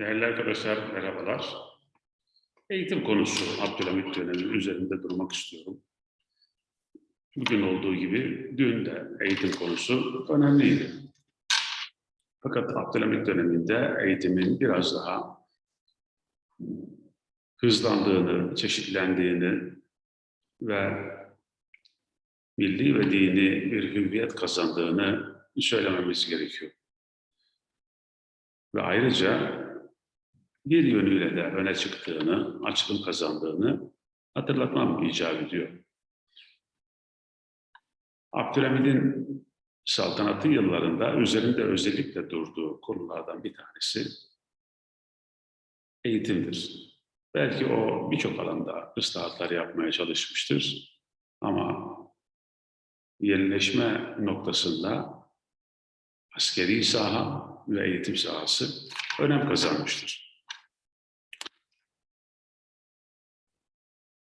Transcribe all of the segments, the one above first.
Değerli arkadaşlar, merhabalar. Eğitim konusu Abdülhamit dönemi üzerinde durmak istiyorum. Bugün olduğu gibi dün de eğitim konusu önemliydi. Fakat Abdülhamit döneminde eğitimin biraz daha hızlandığını, çeşitlendiğini ve milli ve dini bir hüviyet kazandığını söylememiz gerekiyor. Ve ayrıca bir yönüyle de öne çıktığını, açılım kazandığını hatırlatmam icap ediyor. Abdülhamid'in saltanatı yıllarında üzerinde özellikle durduğu konulardan bir tanesi eğitimdir. Belki o birçok alanda ıslahatlar yapmaya çalışmıştır ama yenileşme noktasında askeri saha ve eğitim sahası önem kazanmıştır.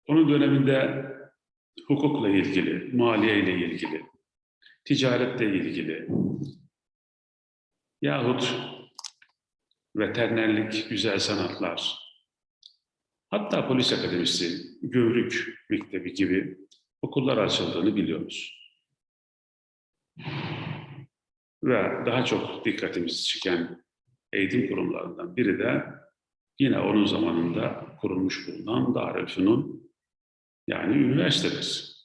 Onun döneminde hukukla ilgili, maliye ile ilgili, ticaretle ilgili yahut veterinerlik, güzel sanatlar, hatta polis akademisi, Gövrük Mektebi gibi okullar açıldığını biliyoruz. Ve daha çok dikkatimizi çeken eğitim kurumlarından biri de yine onun zamanında kurulmuş bulunan Darülfünun yani üniversitedir.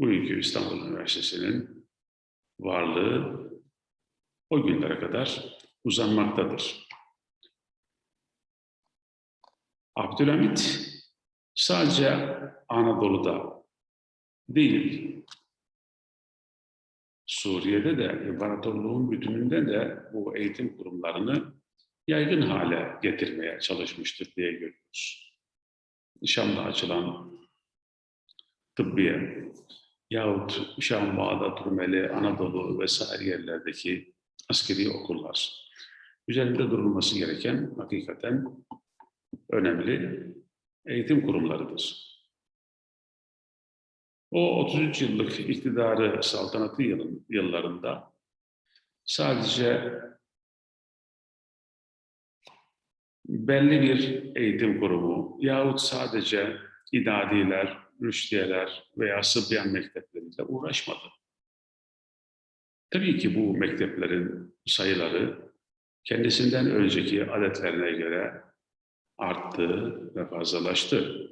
Bugünkü İstanbul Üniversitesi'nin varlığı o günlere kadar uzanmaktadır. Abdülhamit sadece Anadolu'da değil, Suriye'de de imparatorluğun bütününde de bu eğitim kurumlarını yaygın hale getirmeye çalışmıştır diye görüyoruz. Şam'da açılan tıbbiye yahut Şam, Bağdat, Rumeli, Anadolu vesaire yerlerdeki askeri okullar üzerinde durulması gereken hakikaten önemli eğitim kurumlarıdır. O 33 yıllık iktidarı saltanatı yıllarında sadece belli bir eğitim kurumu yahut sadece idadiler, rüştiyeler veya sıbyan mektepleriyle uğraşmadı. Tabii ki bu mekteplerin sayıları kendisinden önceki adetlerine göre arttı ve fazlalaştı.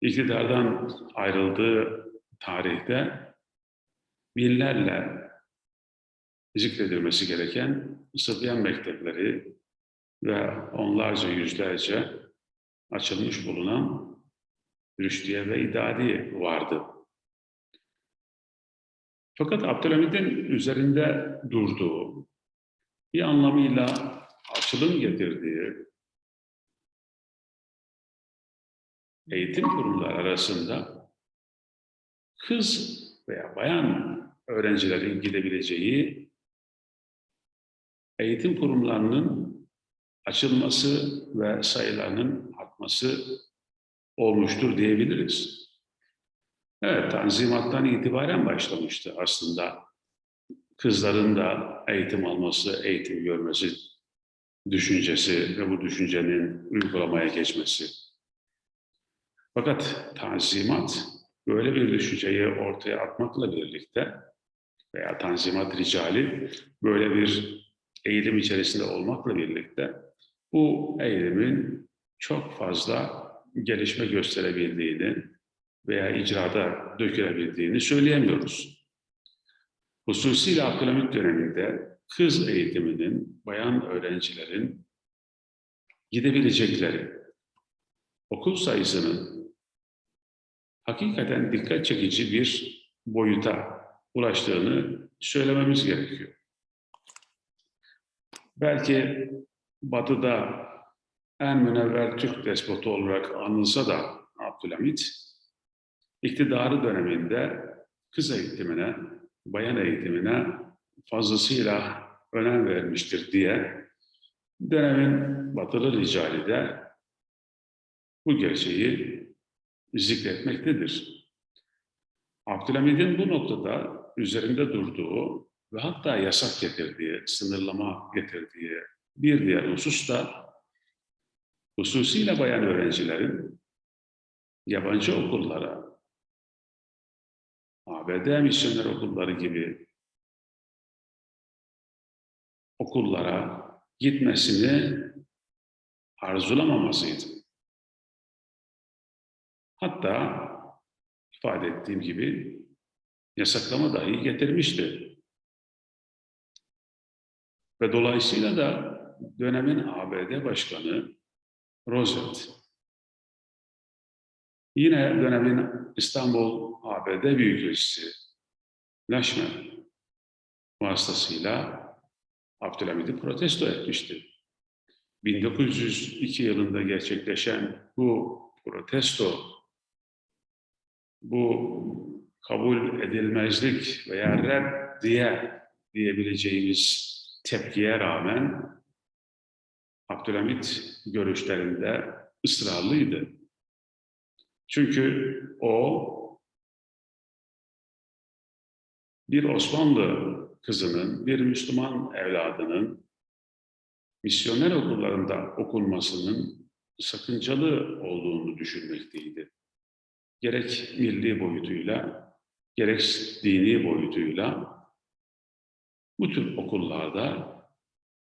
iktidardan ayrıldığı tarihte binlerle zikredilmesi gereken Sıbyan mektepleri ve onlarca yüzlerce açılmış bulunan rüştiye ve idadi vardı. Fakat Abdülhamid'in üzerinde durduğu, bir anlamıyla açılım getirdiği eğitim kurumları arasında kız veya bayan öğrencilerin gidebileceği eğitim kurumlarının açılması ve sayılarının artması olmuştur diyebiliriz. Evet, Tanzimat'tan itibaren başlamıştı aslında kızların da eğitim alması, eğitim görmesi düşüncesi ve bu düşüncenin uygulamaya geçmesi. Fakat Tanzimat böyle bir düşünceyi ortaya atmakla birlikte veya Tanzimat ricali böyle bir eğilim içerisinde olmakla birlikte bu eğilimin çok fazla gelişme gösterebildiğini veya icrada dökülebildiğini söyleyemiyoruz. Hususiyle Abdülhamit döneminde kız eğitiminin, bayan öğrencilerin gidebilecekleri okul sayısının hakikaten dikkat çekici bir boyuta ulaştığını söylememiz gerekiyor. Belki Batı'da en münevver Türk despotu olarak anılsa da Abdülhamit, iktidarı döneminde kız eğitimine, bayan eğitimine fazlasıyla önem vermiştir diye dönemin batılı ricali de bu gerçeği zikretmektedir. Abdülhamid'in bu noktada üzerinde durduğu ve hatta yasak getirdiği, sınırlama getirdiği bir diğer husus da hususiyle bayan öğrencilerin yabancı okullara, ABD misyoner okulları gibi okullara gitmesini arzulamamasıydı. Hatta ifade ettiğim gibi yasaklama dahi getirmişti. Ve dolayısıyla da dönemin ABD Başkanı Roosevelt, yine dönemin İstanbul ABD Büyükelçisi Lashman vasıtasıyla Abdülhamid'i protesto etmişti. 1902 yılında gerçekleşen bu protesto, bu kabul edilmezlik veya red diye diyebileceğimiz tepkiye rağmen Abdülhamit görüşlerinde ısrarlıydı. Çünkü o bir Osmanlı kızının, bir Müslüman evladının misyoner okullarında okunmasının sakıncalı olduğunu düşünmekteydi. Gerek milli boyutuyla, gerek dini boyutuyla bu tür okullarda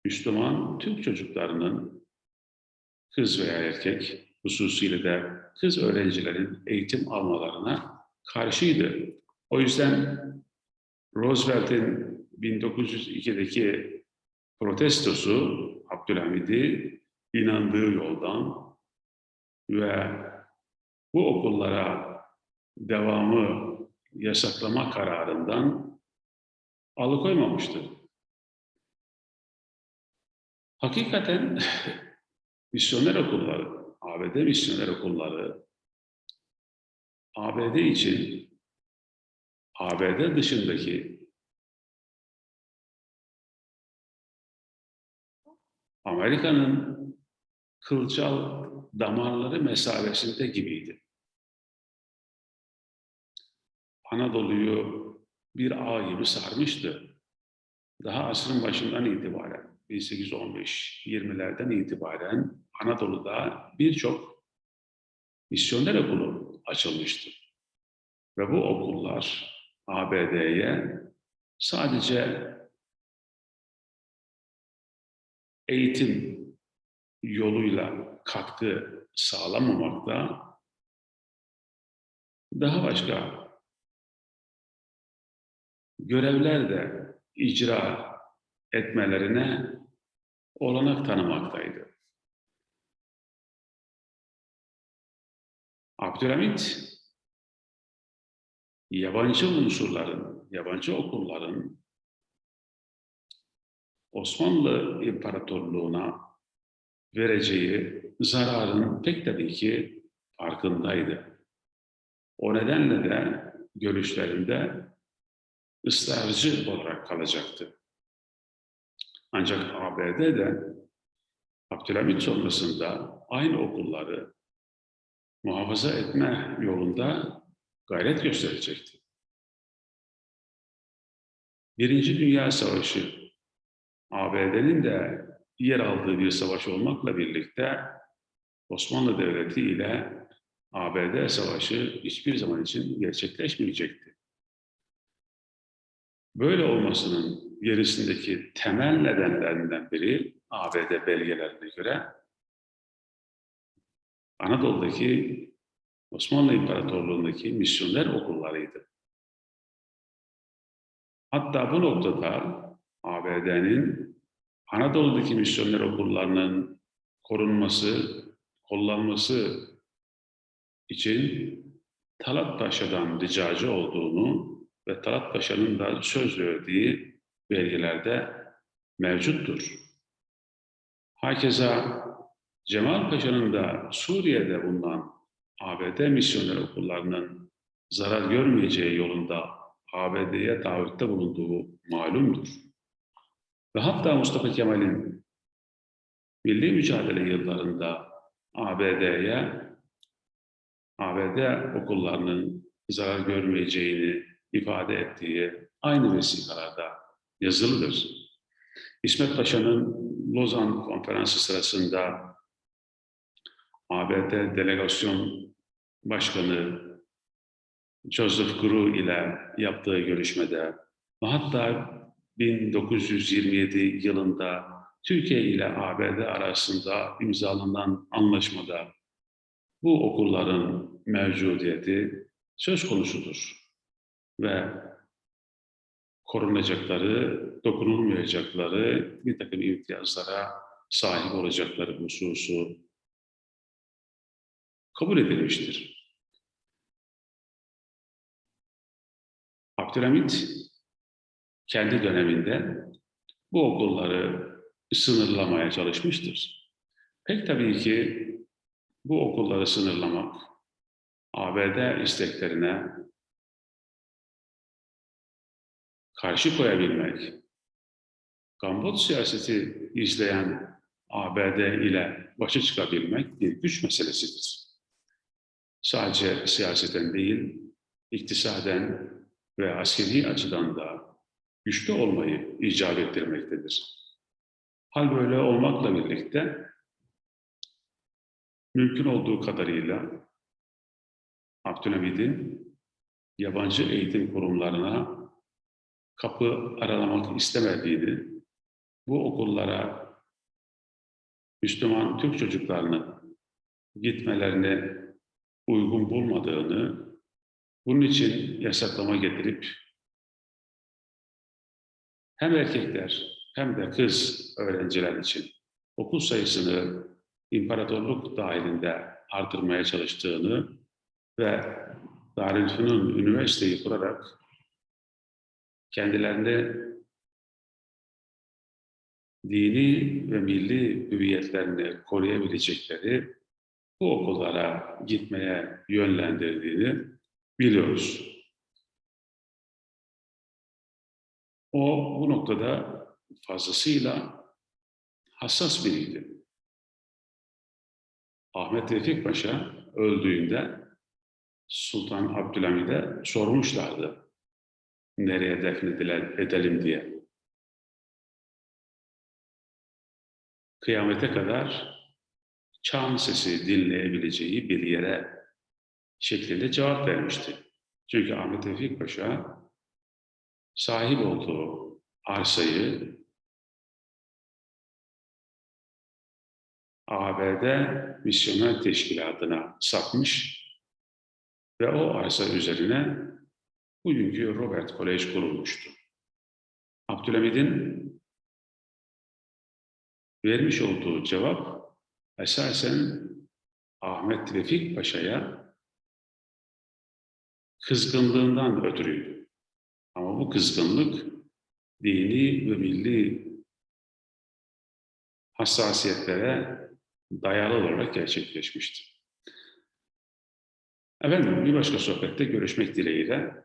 Müslüman Türk çocuklarının kız veya erkek, hususiyle de kız öğrencilerin eğitim almalarına karşıydı. O yüzden Roosevelt'in 1902'deki protestosu Abdülhamid'i inandığı yoldan ve bu okullara devamı yasaklama kararından alıkoymamıştır. Hakikaten misyoner okulları, ABD misyoner okulları ABD için ABD dışındaki Amerika'nın kılcal damarları mesabesinde gibiydi. Anadolu'yu bir ağ gibi sarmıştı. Daha asrın başından itibaren, 1815-20'lerden itibaren Anadolu'da birçok misyoner okulu açılmıştı. Ve bu okullar ABD'ye sadece eğitim yoluyla katkı sağlamamakta daha başka görevler de icra etmelerine olanak tanımaktaydı. Abdülhamit yabancı unsurların, yabancı okulların Osmanlı İmparatorluğu'na vereceği zararın pek tabii ki farkındaydı. O nedenle de görüşlerinde ısrarcı olarak kalacaktı. Ancak ABD'de Abdülhamit sonrasında aynı okulları muhafaza etme yolunda gayret gösterecekti. Birinci Dünya Savaşı ABD'nin de yer aldığı bir savaş olmakla birlikte Osmanlı Devleti ile ABD Savaşı hiçbir zaman için gerçekleşmeyecekti. Böyle olmasının gerisindeki temel nedenlerinden biri ABD belgelerine göre Anadolu'daki Osmanlı İmparatorluğu'ndaki misyoner okullarıydı. Hatta bu noktada ABD'nin Anadolu'daki misyoner okullarının korunması, kullanması için Talat Paşa'dan ricacı olduğunu ve Talat Paşa'nın da söz verdiği belgelerde mevcuttur. Hakeza Cemal Paşa'nın da Suriye'de bulunan ABD misyoner okullarının zarar görmeyeceği yolunda ABD'ye taahhütte bulunduğu malumdur. Ve hatta Mustafa Kemal'in milli mücadele yıllarında ABD'ye ABD okullarının zarar görmeyeceğini ifade ettiği aynı vesikalarda yazılıdır. İsmet Paşa'nın Lozan Konferansı sırasında ABD Delegasyon Başkanı Joseph Gru ile yaptığı görüşmede ve hatta 1927 yılında Türkiye ile ABD arasında imzalanan anlaşmada bu okulların mevcudiyeti söz konusudur. Ve korunacakları, dokunulmayacakları bir takım imtiyazlara sahip olacakları hususu kabul edilmiştir. Abdülhamit kendi döneminde bu okulları sınırlamaya çalışmıştır. Pek tabii ki bu okulları sınırlamak, ABD isteklerine karşı koyabilmek, Gambot siyaseti izleyen ABD ile başa çıkabilmek bir güç meselesidir. Sadece siyaseten değil, iktisaden ve askeri açıdan da güçlü olmayı icap ettirmektedir. Hal böyle olmakla birlikte mümkün olduğu kadarıyla Abdülhamid'in yabancı eğitim kurumlarına kapı aralamak istemediğini, bu okullara Müslüman Türk çocuklarının gitmelerini uygun bulmadığını, bunun için yasaklama getirip hem erkekler hem de kız öğrenciler için okul sayısını imparatorluk dahilinde artırmaya çalıştığını ve Darülfünun üniversiteyi kurarak kendilerine dini ve milli hüviyetlerini koruyabilecekleri bu okullara gitmeye yönlendirdiğini biliyoruz. O bu noktada fazlasıyla hassas biriydi. Ahmet Refik Paşa öldüğünde Sultan Abdülhamid'e sormuşlardı nereye defnedelim diye. Kıyamete kadar çan sesi dinleyebileceği bir yere şeklinde cevap vermişti. Çünkü Ahmet Tevfik Paşa sahip olduğu arsayı ABD Misyoner Teşkilatı'na satmış ve o arsa üzerine bugünkü Robert Kolej kurulmuştu. Abdülhamid'in vermiş olduğu cevap esasen Ahmet Refik Paşa'ya kızgınlığından ötürüydü. Ama bu kızgınlık dini ve milli hassasiyetlere dayalı olarak gerçekleşmişti. Efendim bir başka sohbette görüşmek dileğiyle